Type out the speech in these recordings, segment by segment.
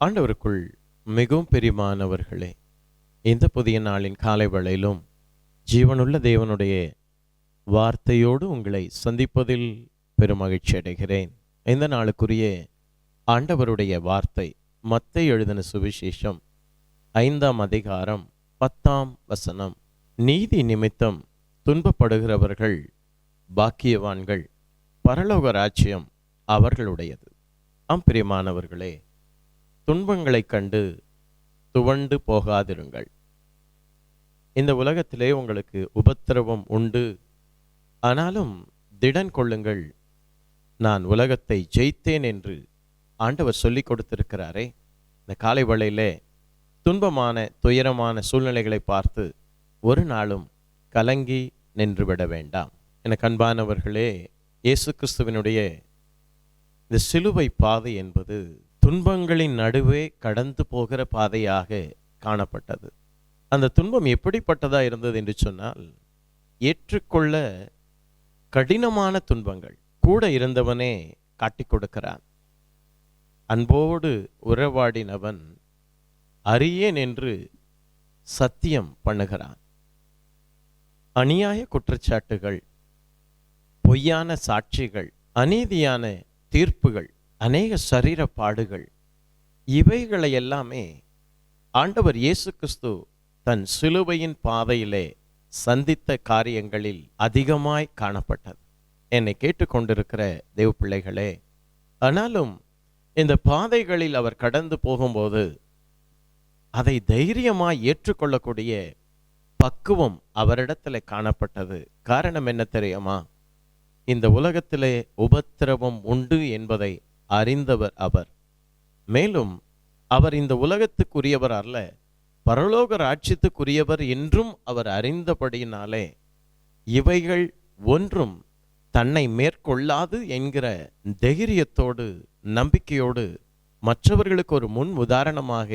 ஆண்டவருக்குள் மிகவும் பெரியமானவர்களே இந்த புதிய நாளின் காலை வேளையிலும் ஜீவனுள்ள தேவனுடைய வார்த்தையோடு உங்களை சந்திப்பதில் பெருமகிழ்ச்சி அடைகிறேன். இந்த நாளுக்குரிய ஆண்டவருடைய வார்த்தை மத்தை எழுதின சுவிசேஷம் ஐந்தாம் அதிகாரம் பத்தாம் வசனம். நீதி நிமித்தம் துன்பப்படுகிறவர்கள் பாக்கியவான்கள் பரலோக ராஜ்யம் அவர்களுடையது. அம்பிரியமானவர்களே துன்பங்களைக் கண்டு துவண்டு போகாதிருங்கள். இந்த உலகத்திலே உங்களுக்கு உபத்திரவம் உண்டு. ஆனாலும் திடன் கொள்ளுங்கள். நான் உலகத்தை ஜெயித்தேன் என்று ஆண்டவர் சொல்லிக் கொடுத்திருக்கிறாரே. இந்த காலை வேளையிலே துன்பமான துயரமான சூழ்நிலைகளை பார்த்து ஒரு நாளும் கலங்கி நின்றுவிட வேண்டாம். என கண்பானவர்களே இயேசு கிறிஸ்துவினுடைய இந்த சிலுவை பாதை என்பது துன்பங்களின் நடுவே கடந்து போகிற பாதையாக காணப்பட்டது. அந்த துன்பம் எப்படிப்பட்டதா இருந்தது என்று சொன்னால் ஏற்றுக்கொள்ள கடினமான துன்பங்கள் கூட இருந்தவனே காட்டிக் கொடுக்கிறான். அன்போடு உறவாடினவன் அறியேன் என்று சத்தியம் பண்ணுகிறான். அநியாய குற்றச்சாட்டுகள் பொய்யான சாட்சிகள் அநீதியான தீர்ப்புகள் அநேக சரீர பாடுகள் இவைகளை எல்லாமே ஆண்டவர் இயேசு கிறிஸ்து தன் சிலுவையின் பாதையிலே சந்தித்த காரியங்களில் அதிகமாய் காணப்பட்டது. என்னை கேட்டுக்கொண்டிருக்கிற தேவ பிள்ளைகளே ஆனாலும் இந்த பாதைகளில் அவர் கடந்து போகும்போது அதை தைரியமாய் ஏற்றுக்கொள்ளக்கூடிய பக்குவம் அவரிடத்துல காணப்பட்டது. காரணம் என்ன தெரியுமா? இந்த உலகத்திலே உபத்திரவம் உண்டு என்பதை அறிந்தவர் அவர். மேலும் அவர் இந்த உலகத்துக்குரியவர் அல்ல பரலோக ராட்சியத்துக்குரியவர் என்றும் அவர் அறிந்தபடியினாலே இவைகள் ஒன்றும் தன்னை மேற்கொள்ளாது என்கிற தைரியத்தோடு நம்பிக்கையோடு மற்றவர்களுக்கு ஒரு முன் உதாரணமாக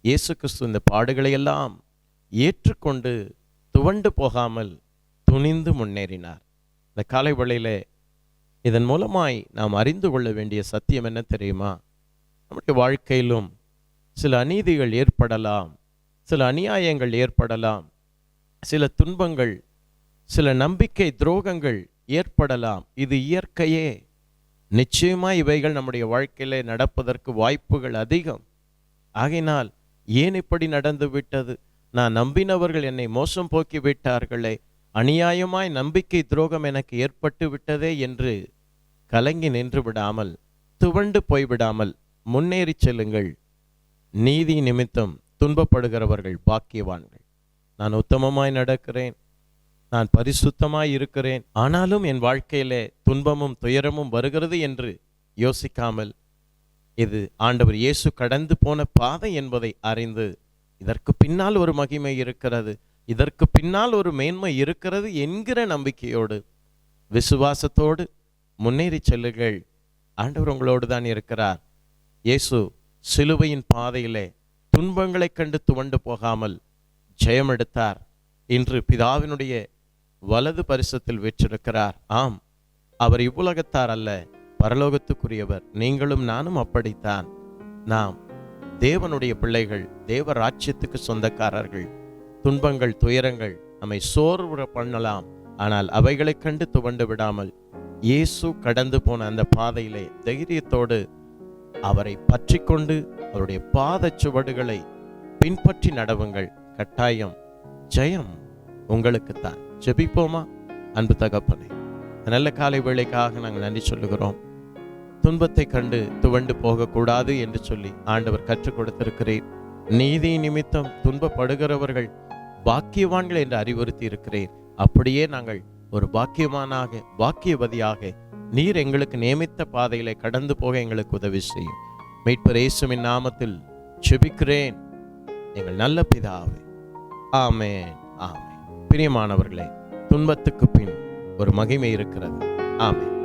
இயேசு கிறிஸ்து இந்த பாடுகளையெல்லாம் ஏற்றுக்கொண்டு துவண்டு போகாமல் துணிந்து முன்னேறினார். இந்த காலை வழியிலே இதன் மூலமாய் நாம் அறிந்து கொள்ள வேண்டிய சத்தியம் என்ன தெரியுமா? நம்முடைய வாழ்க்கையிலும் சில அநீதிகள் ஏற்படலாம் சில அநியாயங்கள் ஏற்படலாம் சில துன்பங்கள் சில நம்பிக்கை துரோகங்கள் ஏற்படலாம். இது இயற்கையே. நிச்சயமா இவைகள் நம்முடைய வாழ்க்கையிலே நடப்பதற்கு வாய்ப்புகள் அதிகம். ஆகையினால் ஏன் இப்படி நடந்து விட்டது நான் நம்பினவர்கள் என்னை மோசம் போக்கி விட்டார்களே. அநியாயமாய் நம்பிக்கை துரோகம் எனக்கு ஏற்பட்டு விட்டதே என்று கலங்கி நின்று விடாமல் துவண்டு போய்விடாமல் முன்னேறி செல்லுங்கள். நீதி நிமித்தம் துன்பப்படுகிறவர்கள் பாக்கியவான்கள். நான் உத்தமமாய் நடக்கிறேன். நான் பரிசுத்தமாய் இருக்கிறேன். ஆனாலும் என் வாழ்க்கையிலே துன்பமும் துயரமும் வருகிறது என்று யோசிக்காமல் இது ஆண்டவர் இயேசு கடந்து போன பாதை என்பதை அறிந்து இதற்கு பின்னால் ஒரு மகிமை இருக்கிறது. இதற்கு பின்னால் ஒரு மேன்மை இருக்கிறது என்கிற நம்பிக்கையோடு விசுவாசத்தோடு முன்னேறி செல்லுங்கள். ஆண்டவர் உங்களோடு தான் இருக்கிறார். இயேசு சிலுவையின் பாதையிலே துன்பங்களைக் கண்டு துவண்டு போகாமல் ஜெயம் எடுத்தார். இன்று பிதாவினுடைய வலது பரிசத்தில் வெற்றிருக்கிறார். ஆம் அவர் இவ்வுலகத்தார் அல்ல பரலோகத்துக்குரியவர். நீங்களும் நானும் அப்படித்தான். நாம் தேவனுடைய பிள்ளைகள் தேவ ராஜ்யத்துக்கு சொந்தக்காரர்கள். துன்பங்கள் துயரங்கள் நம்மை சோர்வுற பண்ணலாம். ஆனால் அவைகளை கண்டு துவண்டு விடாமல் இயேசு கடந்து போன அந்த பாதையிலே தைரியத்தோடு அவரை பற்றி கொண்டு அவருடைய பாத சுவடுகளை பின்பற்றி நடவுங்கள். கட்டாயம் ஜெயம் உங்களுக்குத்தான். ஜெபிப்போமா? அன்பு தகப்பனே நல்ல காலை வேளைக்காக நாங்கள் நன்றி சொல்லுகிறோம். துன்பத்தை கண்டு துவண்டு போகக்கூடாது என்று சொல்லி ஆண்டவர் கற்றுக் கொடுத்திருக்கிறீர். நீதி நிமித்தம் துன்பப்படுகிறவர்கள் பாக்கியவான்கள் என்று அறிவுறுத்தி இருக்கிறேன் அப்படியே நாங்கள் ஒரு பாக்கியவானாக பாக்கியவதியாக நீர் எங்களுக்கு நியமித்த பாதையிலே கடந்து போக எங்களுக்கு உதவி செய்யும். மீட்பர் இயேசுவின் நாமத்தில் செபிக்கிறேன். எங்கள் நல்ல பிதாவே. ஆமேன் ஆமே பிரியமானவர்களே துன்பத்துக்கு பின் ஒரு மகிமை இருக்கிறது. ஆமென்.